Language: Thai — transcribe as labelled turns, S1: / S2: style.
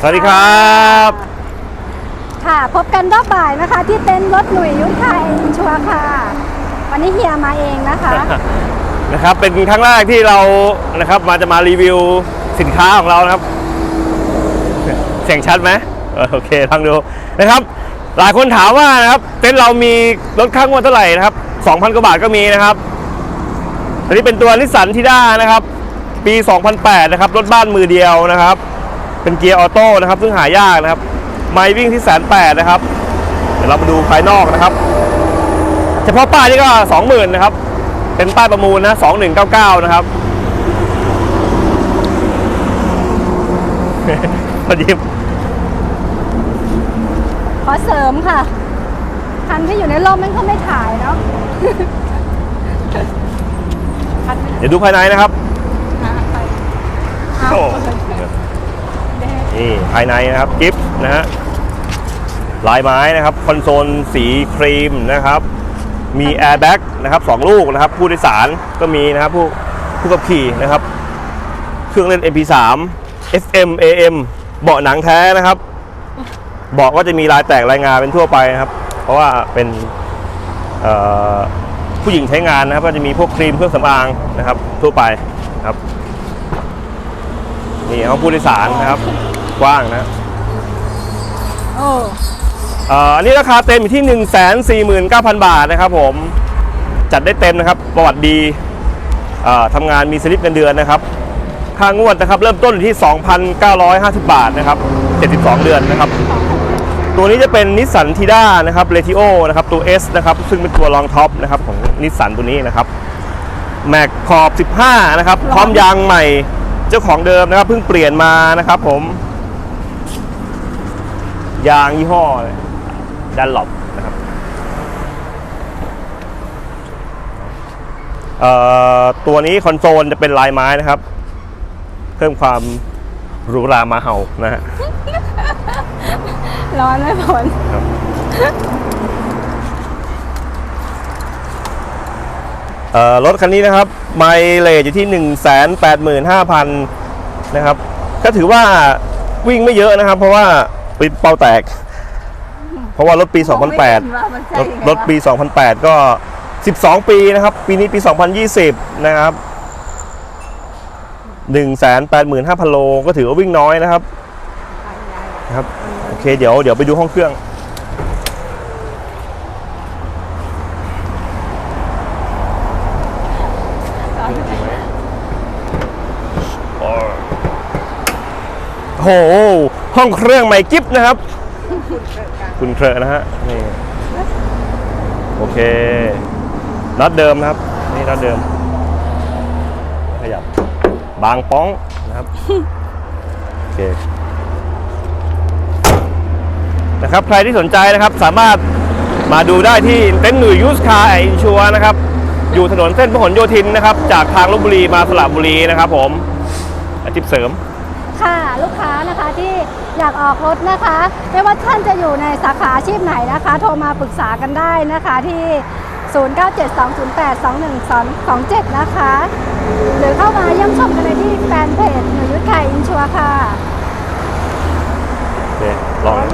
S1: สวัสดีครับ
S2: ค่ะพบกันรอบบ่ายนะคะ ที่เต็นท์รถหนุ่ยยุทธไทยอินชัวร์ค่ะ วันนี้เฮียมาเองนะคะ
S1: นะครับ เป็นครั้งแรกที่เรานะครับมาจะมารีวิวสินค้าของเรานะครับ เสียงชัดไหมเออโอเคฟังดูนะครับ หลายคนถามว่านะครับ เต็นท์เรามีรถค่างวดเท่าไหร่นะครับ2,000กว่าบาทก็มีนะครับอันนี้เป็นตัวนิสสันทิด้านะครับ ปี 2008 นะครับ รถบ้านมือเดียวนะครับ เป็นเกียร์ออโต้นะครับ ซึ่งหายากนะครับ ไมล์วิ่งที่แสนแปดนะครับ เดี๋ยวเรามาดูภายนอกนะครับ เฉพาะป้ายนี่ก็20,000นะครับ เป็นป้ายประมูลนะ2199นะครับพอดี
S2: ขอเสริมค่ะ คันที่อยู่ในร่มมันก็ไม่ถ่ายเนาะคัน
S1: เดี๋ยวดูภายในนะครับ
S2: อะไปเอา
S1: โอ้ นี่ภายในนะครับกิฟต์นะฮะลายไม้นะครับคอนโซลสีครีมนะครับ มีแอร์แบ็กนะครับสองลูกนะครับ ผู้โดยสารก็มีนะครับผู้ผู้ขับขี่นะครับ เครื่องเล่น MP3 FM AM เบาะหนังแท้นะครับเบาะก็จะมีลายแตกลายงาเป็นทั่วไปนะครับ เพราะว่าเป็นผู้หญิงใช้งานนะครับ ก็จะมีพวกครีมเครื่องสำอางนะครับ ทั่วไปนะครับนี่ห้องผู้โดยสารนะครับ กว้างนะ
S2: โอ้
S1: เอ่ออันนี้ราคาเต็มอยู่ที่ 1 4 9 0 0 0 บาทนะครับผมจัดได้เต็มนะครับ ประวัติดีเอ่อทำงานมีสลิปเงินเดือนนะครับ ค่างวดนะครับ เริ่มต้นอยู่ที่ 2,950 บาทนะครับ 72 เดือนนะครับ ตัวนี้จะเป็นนิสสันทีด้านะครับเรทิโอนะครับตัว S นะครับซึ่งเป็นตัวรองท็อปนะครับของนิสสันตัวนี้นะครับแม็กขอบ 15 นะครับ พร้อมยางใหม่เจ้าของเดิมนะครับเพิ่งเปลี่ยนมานะครับผม ยางยี่ห้อดันหลบนะครับเอ่อตัวนี้คอนโซลจะเป็นลายไม้นะครับ เพิ่มความหรูหรามาเห่านะฮะ
S2: ร้อนไม่ผล
S1: เอ่อรถคันนี้นะครับ ไมเลจอยู่ที่ 1 8 5 0 0 0 นะครับ ก็ถือว่าวิ่งไม่เยอะนะครับ เพราะว่า ปิดเป้าแตก เพราะว่ารถปี 2008 รถรถปี 2008 ก็ 12 ปีนะครับ ปีนี้ปี 2020 นะครับ 185,000 โล ก็ถือว่าวิ่งน้อยนะครับนะครับ โอเค เดี๋ยว เดี๋ยวไปดูห้องเครื่อง โห ห้องเครื่องใหม่กิฟนะครับ คุณเครอะนะฮะนี่โอเคนัดเดิมนะครับ นี่นัดเดิม ขยับบางป้องนะครับโอเคนะครับใครที่สนใจนะครับสามารถมาดูได้ที่เต็นท์หนุ่ยยูสคาร์อินชัวนะครับ อยู่ถนนเส้นพหลโยธินนะครับ จากทางลบบุรีมาสระบุรีนะครับผมอาชีพเสริม
S2: ค่ะ ลูกค้านะคะที่อยากออกรถนะคะ ไม่ว่าท่านจะอยู่ในสาขาอาชีพไหนนะคะ โทรมาปรึกษากันได้นะคะที่ 0972082127 นะคะ หรือเข้ามาเยี่ยมชมกันในที่แฟนเพจหนูยุทธไทยอินชัวร์ค่ะ
S1: โอเคลอง